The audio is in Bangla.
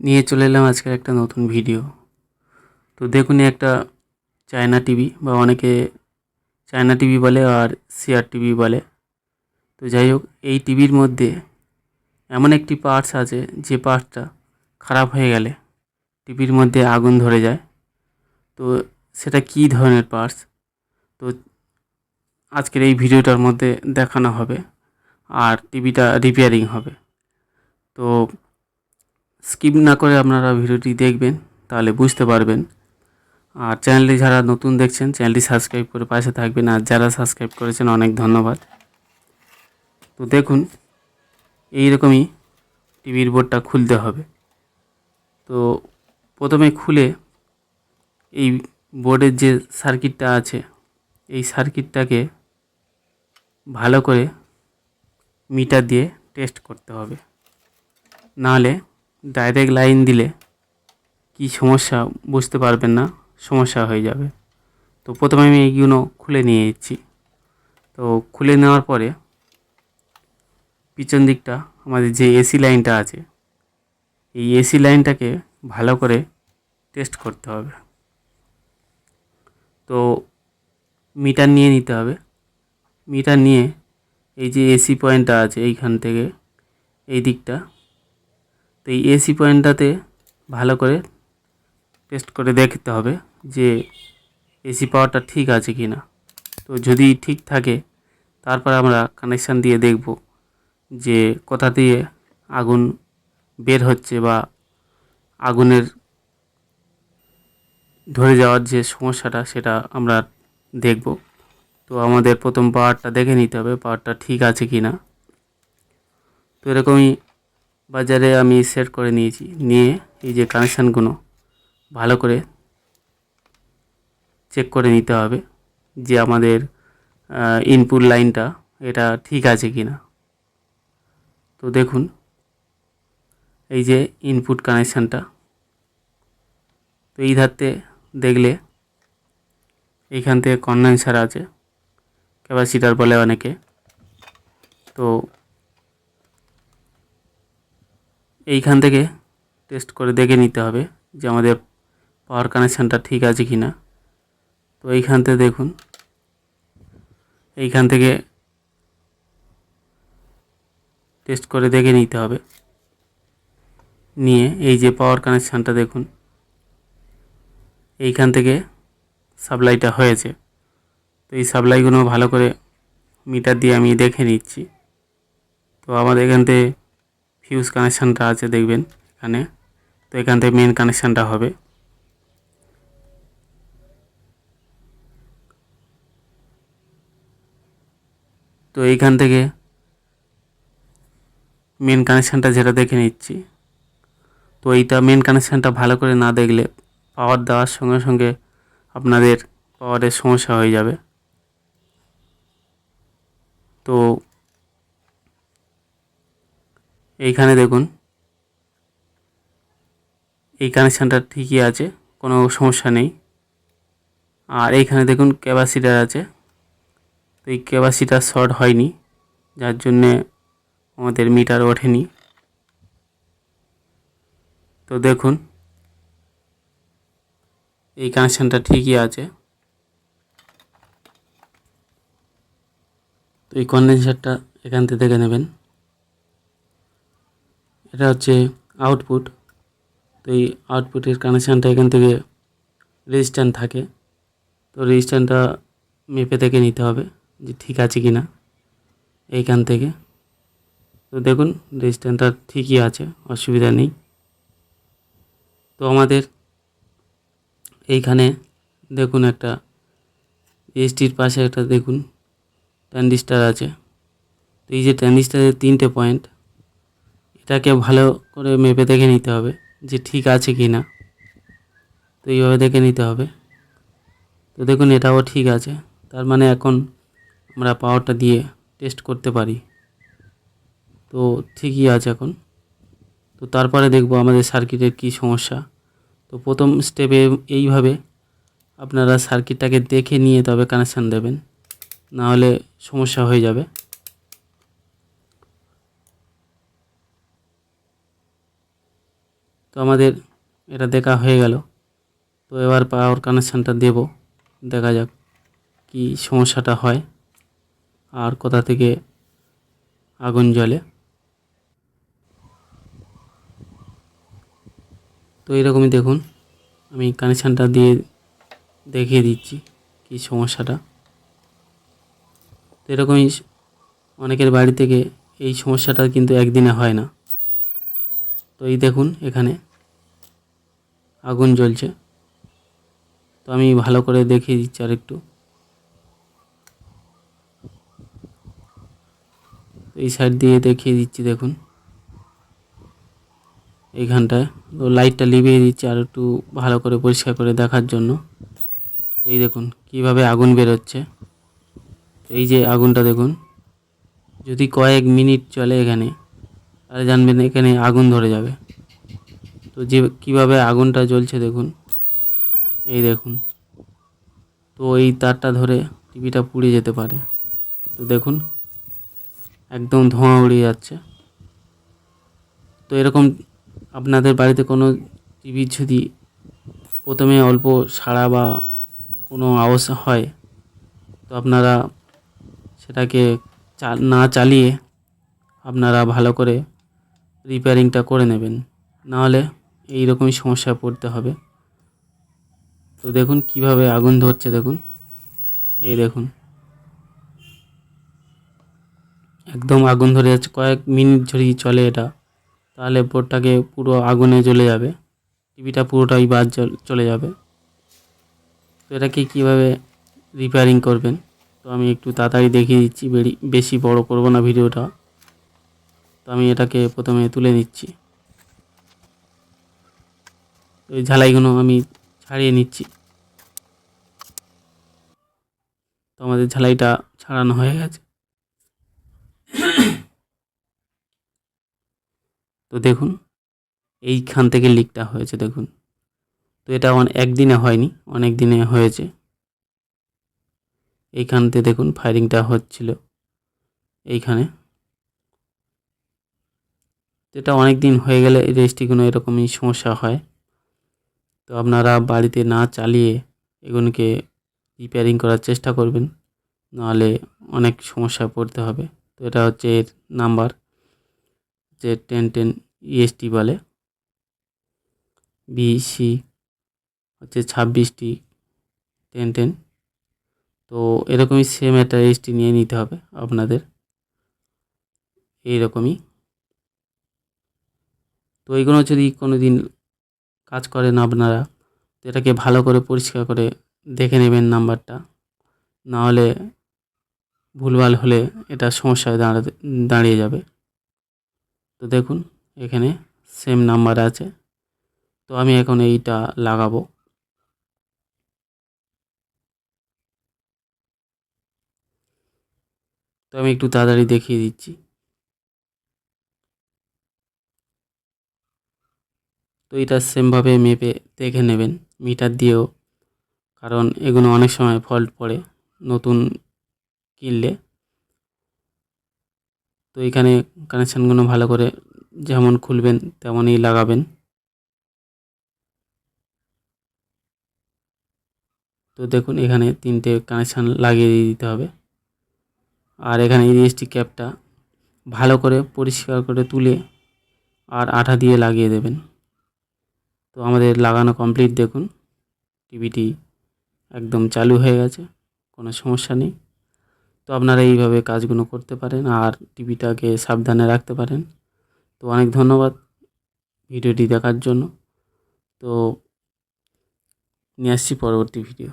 নিয়ে চলে এলাম আজকের একটা নতুন ভিডিও তো দেখুন একটা চায়না টিভি বা অনেকে চায়না টিভি বলে আর সিআর টিভি বলে। তো যাই হোক, এই টিভির মধ্যে এমন একটি পার্টস আছে যে পার্টসটা খারাপ হয়ে গেলে টিভির মধ্যে আগুন ধরে যায়। তো সেটা কী ধরনের পার্টস তো আজকের এই ভিডিওটার মধ্যে দেখানো হবে আর টিভিটা রিপেয়ারিং হবে। তো স্কিপ না করে আপনারা ভিডিওটি দেখবেন, তাহলে বুঝতে পারবেন। আর চ্যানেলটি যারা নতুন দেখছেন, চ্যানেলটি সাবস্ক্রাইব করে পাশে থাকবেন। আর যারা সাবস্ক্রাইব করেছেন, অনেক ধন্যবাদ। তো দেখুন এই রকমই টিভির বোর্ডটা খুলতে হবে। তো প্রথমে খুলে এই বোর্ডের যে সার্কিটটা আছে, এই সার্কিটটাকে ভালো করে মিটার দিয়ে টেস্ট করতে হবে। নাহলে ডাইরেক্ট লাইন দিলে কি সমস্যা বুঝতে পারবেন না, সমস্যা হয়ে যাবে। তো প্রথমে আমি এইগুলো খুলে নিয়ে যাচ্ছি তো খুলে নেওয়ার পরে পিছন দিকটা, আমাদের যে এসি লাইনটা আছে, এই এসি লাইনটাকে ভালো করে টেস্ট করতে হবে। তো মিটার নিয়ে নিতে হবে। মিটার নিয়ে এই যে এসি পয়েন্টটা আছে এইখান থেকে, এই দিকটা তো এই এসি পয়েন্টটাতে ভালো করে টেস্ট করে দেখতে হবে যে এসি পাওয়ারটা ঠিক আছে কি না তো যদি ঠিক থাকে, তারপর আমরা কানেকশান দিয়ে দেখব যে কোথা দিয়ে আগুন বের হচ্ছে বা আগুনের ধরে যাওয়ার যে সমস্যাটা, সেটা আমরা দেখব। তো আমাদের প্রথম পাওয়ারটা দেখে নিতে হবে পাওয়ারটা ঠিক আছে কি না তো এরকমই বাজারে আমি সেট করে নিয়েছি। নিয়ে এই যে কানেকশানগুলো ভালো করে চেক করে নিতে হবে যে আমাদের ইনপুট লাইনটা এটা ঠিক আছে কি না তো দেখুন, এই যে ইনপুট কানেকশানটা তো এই ধারতে দেখলে এইখান থেকে কন্ডেন্সার আছে ক্যাপাসিটার বলে অনেকে। তো এইখান থেকে টেস্ট করে দেখে নিতে হবে যে আমাদের পাওয়ার কানেকশানটা ঠিক আছে কি না তো এইখান থেকে দেখুন, এইখান থেকে টেস্ট করে দেখে নিতে হবে। নিয়ে এই যে পাওয়ার কানেকশানটা দেখুন, এইখান থেকে সাপ্লাইটা হয়েছে। তো এই সাপ্লাইগুলো ভালো করে মিটার দিয়ে আমি দেখে নিচ্ছি। তো আমাদের এখান থেকে ফিউজ কানেকশানটা আছে, দেখবেন, এখানে। তো এখান থেকে মেন কানেকশানটা হবে। তো এইখান থেকে মেন কানেকশানটা যেটা দেখে নিচ্ছি, তো এইটা মেন কানেকশানটা ভালো করে না দেখলে পাওয়ার দেওয়ার সঙ্গে সঙ্গে আপনাদের পাওয়ারের সমস্যা হয়ে যাবে। তো এইখানে দেখুন। এই কানেকশানটা ঠিকই আছে, কোনো সমস্যা নেই। আর এইখানে দেখুন ক্যাপাসিটার আছে। তো এই ক্যাপাসিটার শর্ট হয়নি, যার জন্যে আমাদের মিটার ওঠেনি। তো দেখুন, এই কানেকশানটা ঠিকই আছে। তো এই কন্ডেন্সারটা এখান থেকে দেখে নেবেন। এটা হচ্ছে আউটপুট তো এই আউটপুটের কানেকশানটা এখান থেকে রেজিস্ট্যান্ট থাকে। তো রেজিস্ট্যান্টটা মেপে থেকে নিতে হবে যে ঠিক আছে কি না এইখান থেকে। তো দেখুন রেজিস্ট্যান্টটা ঠিকই আছে, অসুবিধা নেই। তো আমাদের এইখানে দেখুন একটা এসটির পাশে একটা দেখুন ট্যান্ডিস্টার আছে। তো এই যে ট্যান্ডিস্টারের তিনটে পয়েন্ট এটাকে ভালো করে মেপে দেখে নিতে হবে যে ঠিক আছে কি না। তো এইভাবে দেখে নিতে হবে। তো দেখুন, এটাও ঠিক আছে। তার মানে এখন আমরা পাওয়ারটা দিয়ে টেস্ট করতে পারি। তো ঠিকই আছে এখন। তো তারপরে দেখব আমাদের সার্কিটের কী সমস্যা। তো প্রথম স্টেপে এইভাবে আপনারা সার্কিটটাকে দেখে নিয়ে তবে কানেকশান দেবেন। নাহলে সমস্যা হয়ে যাবে। তো আমাদের এটা দেখা হয়ে গেল। তো এবার পাওয়ার কানেকশানটা দেব। দেখা যাক কি সমস্যাটা হয় আর কোথা থেকে আগুন জ্বলে। তো এরকমই দেখুন, আমি কানেকশানটা দিয়ে দেখিয়ে দিচ্ছি কি সমস্যাটা। তো এরকমই অনেকের বাড়ি থেকে এই সমস্যাটা কিন্তু একদিনে হয় না। তো এই দেখুন এখানে আগুন জ্বলছে। তো আমি ভালো করে দেখিয়ে দিচ্ছি আর একটু এই সাইড দিয়ে দেখিয়ে দিচ্ছি, দেখুন। এইখানটায়। তো লাইটটা লিভিয়ে দিচ্ছি আর একটু ভালো করে পরিষ্কার করে দেখার জন্য। এই দেখুন, কীভাবে আগুন বেরোচ্ছে। এই যে আগুনটা দেখুন। যদি কয়েক মিনিট চলে এখানে, তাহলে জানবেন এখানে আগুন ধরে যাবে। তো যে কীভাবে আগুনটা জ্বলছে দেখুন। এই দেখুন। তো এই তারটা ধরে টিভিটা পুড়ে যেতে পারে। তো দেখুন, একদম ধোঁয়া উড়ে যাচ্ছে। তো এরকম আপনাদের বাড়িতে কোনো টিভি যদি প্রথমে অল্প সাড়া বা কোনো আওয়াজ হয়, তো আপনারা সেটাকে চা, না চালিয়ে আপনারা ভালো করে রিপেয়ারিংটা করে নেবেন। নাহলে এই রকমই সমস্যায় পড়তে হবে। তো দেখুন কীভাবে আগুন ধরছে, দেখুন। এই দেখুন। একদম আগুন ধরে যাচ্ছে, কয়েক মিনিট ধরেই চলে এটা। তাহলে বোর্ডটাকে পুরো আগুনে জ্বলে যাবে। টিভিটা পুরোটাই বাদ চলে যাবে। তো এটাকে কীভাবে রিপেয়ারিং করবেন? তো আমি একটু তাড়াতাড়ি দেখিয়ে দিচ্ছি বেশি বড় করব না ভিডিওটা। তো আমি এটাকে প্রথমে তুলে নিচ্ছি। এই ঝালাইগুলো আমি ছাড়িয়ে নিচ্ছি। তো আমাদের ঝালাইটা ছাড়ানো হয়ে গেছে। তো দেখুন, এইখান থেকে লিকটা হয়েছে, দেখুন। তো এটা একদিনে হয়নি, অনেক দিনে হয়েছে। এইখানতে দেখুন ফায়ারিংটা হচ্ছিল। এইখানে। এটা অনেক দিন হয়ে গেলে রেজিস্ট্রিগুলো এরকমই সমস্যা হয়। তো আপনারা বাড়িতে না চালিয়ে এগুলোকে রিপেয়ারিং করার চেষ্টা করবেন, নাহলে অনেক সমস্যায় পড়তে হবে। তো এটা হচ্ছে এর নাম্বার, যে টেন টেন ইএসটি বলে। বিসি হচ্ছে ছাব্বিশটি টেন টেন। তো এরকমই সেম একটা রেজিস্ট্রি নিয়ে নিতে হবে আপনাদের। এইরকমই। তো এইগুলো যদি কোনো দিন কাজ করেন আপনারা, তো এটাকে ভালো করে পরিষ্কার করে দেখে নেবেন নাম্বারটা। নাহলে ভুলভাল হলে এটা সমস্যায় দাঁড়াতে দাঁড়িয়ে যাবে। তো দেখুন, এখানে সেম নাম্বার আছে। তো আমি এখন এইটা লাগাবো। তো আমি একটু তাড়াতাড়ি দেখিয়ে দিচ্ছি। তো এটা সেমভাবে মেপে দেখে নেবেন মিটার দিয়েও। কারণ এগুলো অনেক সময় ফল্ট পড়ে নতুন কিনলে। তো এখানে কানেকশানগুলো ভালো করে যেমন খুলবেন, তেমনই লাগাবেন। তো দেখুন, এখানে তিনটে কানেকশান লাগিয়ে দিতে হবে। আর এখানে ইএসটি ক্যাপটা ভালো করে পরিষ্কার করে তুলে আর আঠা দিয়ে লাগিয়ে দেবেন। তো আমাদের লাগানো কমপ্লিট দেখুন। টিভিটি একদম চালু হয়ে গেছে, কোনো সমস্যা নেই। তো আপনারা এইভাবে কাজগুলো করতে পারেন আর টিভিটাকে সাবধানে রাখতে পারেন। তো অনেক ধন্যবাদ ভিডিওটি দেখার জন্য। তো নিয়ে আসছি পরবর্তী ভিডিও।